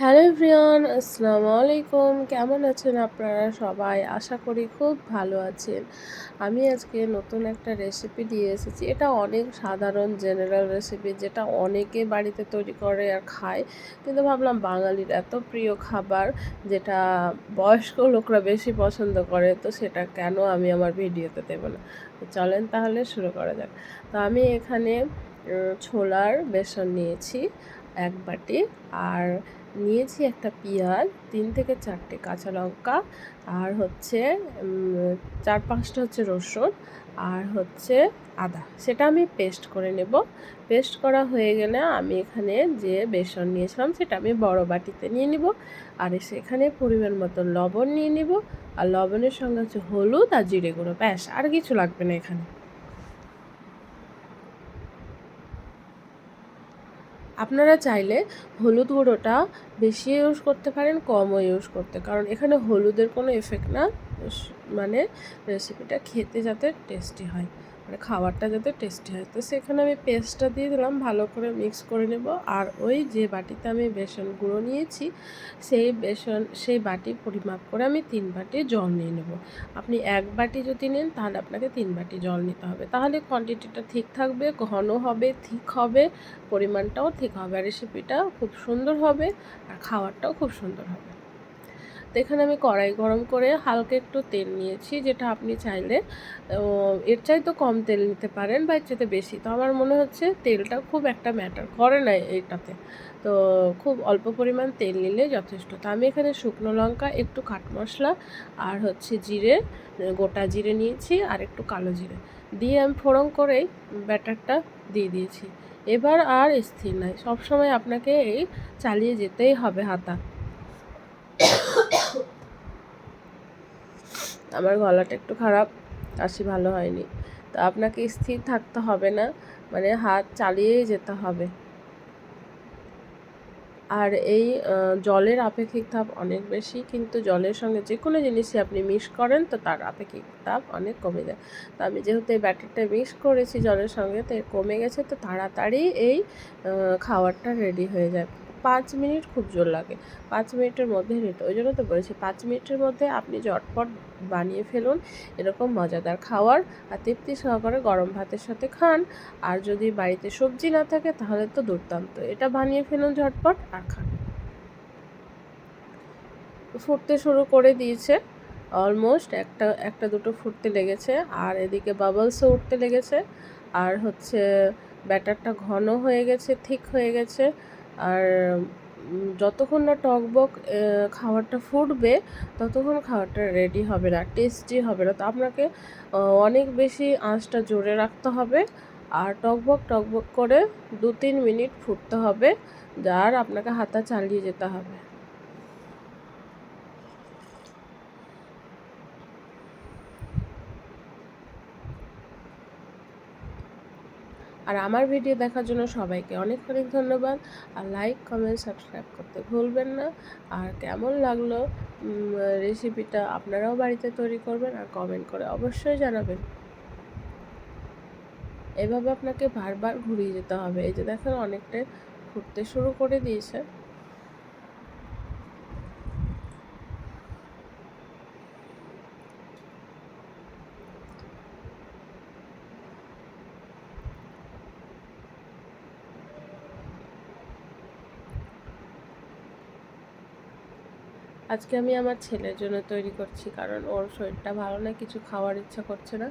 Hello everyone, আসসালামু আলাইকুম। কেমন আছেন আপনারা সবাই? আশা করি খুব ভালো আছেন। আমি আজকে নতুন একটা রেসিপি দিয়ে এসেছি। এটা অনেক সাধারণ জেনারেল রেসিপি যেটা অনেকে বাড়িতে তৈরি করে আর খায়। কিন্তু ভাবলাম বাঙালির এত প্রিয় খাবার যেটা বয়স্ক লোকরা বেশি পছন্দ করে, তো সেটা কেন আমি আমার ভিডিওতে দেবো না? চলেন তাহলে শুরু করা যাক। তো আমি এখানে ছোলার বেসন নিয়েছি। এক বাটি। আর নিয়েছি একটা পেঁয়াজ, তিন থেকে চারটে কাঁচা লঙ্কা, আর হচ্ছে চার পাঁচটা হচ্ছে রসুন, আর হচ্ছে আদা। সেটা আমি পেস্ট করে নেব। পেস্ট করা হয়ে গেলে আমি এখানে যে বেসন নিয়েছিলাম, সেটা আমি বড় বাটিতে নিয়ে নিব। আর সেখানে পরিমাণ মতো লবণ নিয়ে নিব। আর লবণের সঙ্গে হচ্ছে হলুদ আর জিরে গুঁড়ো, ব্যাস, আর কিছু লাগবে না এখানে। আপনারা চাইলে হলুদ গুঁড়োটা বেশি ইউজ করতে পারেন, কমও ইউজ করতে। কারণ এখানে হলুদের কোনো এফেক্ট না মানে রেসিপিটা খেতে যাতে টেস্টি হয়। মানে খাবারটা যাতে টেস্টি হয়। তো সেখানে আমি পেস্টটা দিয়ে দিলাম, ভালো করে মিক্স করে নেব। আর ওই যে বাটিতে আমি বেসন গুঁড়ো নিয়েছি, সেই বেসন, সেই বাটি পরিমাপ করে আমি তিন বাটি জল নিয়ে নেব। আপনি এক বাটি যদি নেন, তাহলে আপনাকে তিন বাটি জল নিতে হবে। তাহলে কোয়ান্টিটিটা ঠিক থাকবে ঘন হবে, ঠিক হবে, পরিমাণটাও ঠিক হবে রেসিপিটা খুব সুন্দর হবে, আর খাবারটাও খুব সুন্দর হবে। তো এখানে আমি কড়াই গরম করে হালকা একটু তেল নিয়েছি, যেটা আপনি চাইলে এর চাইতে কম তেল নিতে পারেন বা এর চাইতে বেশি। তো আমার মনে হচ্ছে তেলটা খুব একটা ম্যাটার করে না এটাতে। তো খুব অল্প পরিমাণ তেল নিলে যথেষ্ট। তো আমি এখানে শুকনো লঙ্কা, একটু কাঠ মশলা আর হচ্ছে জিরে, গোটা জিরে নিয়েছি আর একটু কালো জিরে। দিয়ে আমি ফোড়ন করেই ব্যাটারটা দিয়ে দিয়েছি। এবার আর স্থির নাই। সবসময় আপনাকে এই চালিয়ে যেতেই হবে হাতা। আমার গলাটা একটু খারাপ, কাশি ভালো হয়নি। তো আপনাকে স্থির থাকতে হবে না মানে হাত চালিয়েই যেতে হবে। আর এই জলের আপেক্ষিক তাপ অনেক বেশি, কিন্তু জলের সঙ্গে যে কোনো জিনিসই আপনি মিক্স করেন, তো তার আপেক্ষিক তাপ অনেক কমে যায়। তো আমি যেহেতু এই ব্যাটারটা মিক্স করেছি জলের সঙ্গে, তো কমে গেছে, তো তাড়াতাড়ি এই খাবারটা রেডি হয়ে যায়। পাঁচ মিনিট খুব জোর লাগে। পাঁচ মিনিটের মধ্যে নিতে। ওই জন্য তো বলেছি, পাঁচ মিনিটের মধ্যে আপনি ঝটপট বানিয়ে ফেলুন, এরকম মজাদার খাওয়ার আর তৃপ্তি সহকারে গরম ভাতের সাথে খান। আর যদি বাড়িতে সবজি না থাকে তাহলে তো দুর্দান্ত। এটা বানিয়ে ফেলুন ঝটপট আর খান। ফুটতে শুরু করে দিয়েছে, অলমোস্ট একটা একটা দুটো ফুটতে লেগেছে। আর এদিকে বাবলসও উঠতে লেগেছে। আর হচ্ছে ব্যাটারটা ঘন হয়ে গেছে, ঠিক হয়ে গেছে। আর যতক্ষণ না টকবক খাবারটা ফুটবে, ততক্ষণ খাবারটা রেডি হবে না টেস্টি হবে না। তো আপনাকে অনেক বেশি আঁচটা জোরে রাখতে হবে আর টকবক টকবক করে দু তিন মিনিট ফুটতে হবে, যার আপনাকে হাতা চালিয়ে যেতে হবে। আর আমার ভিডিও দেখার জন্য সবাইকে অনেক অনেক ধন্যবাদ। আর লাইক কমেন্ট সাবস্ক্রাইব করতে ভুলবেন না। আর কেমন লাগল রেসিপিটা আপনারাও বাড়িতে তৈরি করবেন আর কমেন্ট করে অবশ্যই জানাবেন। এভাবে আপনাকে বারবার ঘুরিয়ে যেতে হবে। এই যে দেখেন, অনেকটাই ঘুরতে শুরু করে দিয়েছে। আজকে আমি আমার ছেলের জন্য তৈরি করছি, কারণ ওর শরীরটা ভালো না কিছু খাওয়ার ইচ্ছা করছে না।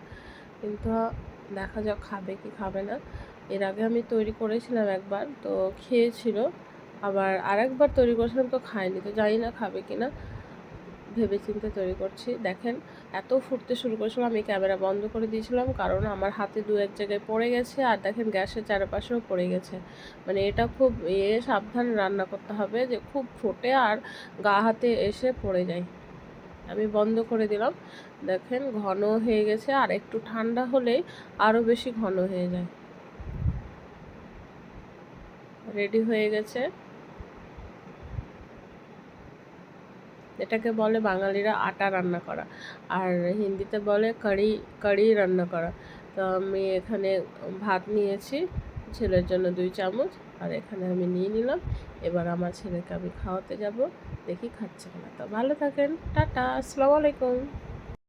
কিন্তু দেখা যাক খাবে কি খাবে না। এর আগে আমি তৈরি করেছিলাম একবার, তো খেয়েছিল। আবার আরেকবার তৈরি করেছিলাম, তো খায়নি, তো জানি না খাবে কি না। ভেবে চিন্তে তৈরি করছি। দেখেন, এত ফুটতে শুরু করেছিলাম আমি ক্যামেরা বন্ধ করে দিয়েছিলাম কারণ আমার হাতে দু এক জায়গায় পড়ে গেছে আর দেখেন গ্যাসের চারপাশেও পড়ে গেছে। মানে এটা খুব এ সাবধান রান্না করতে হবে যে খুব ফোটে আর গা হাতে এসে পড়ে যায়। আমি বন্ধ করে দিলাম। দেখেন, ঘন হয়ে গেছে আর একটু ঠান্ডা হলেই আরও বেশি ঘন হয়ে যায়। রেডি হয়ে গেছে। এটাকে বলে বাঙালিরা আটা রান্না করা। আর হিন্দিতে বলে কারি কারি রান্না করা। তো আমি এখানে ভাত নিয়েছি, ছেলের জন্য দুই চামচ, আর এখানে আমি নিয়ে নিলাম। এবার আমার ছেলেকে আমি খাওয়াতে যাব, দেখি খাচ্ছে কিনা। তো ভালো থাকেন, টাটা, আসসালামু আলাইকুম।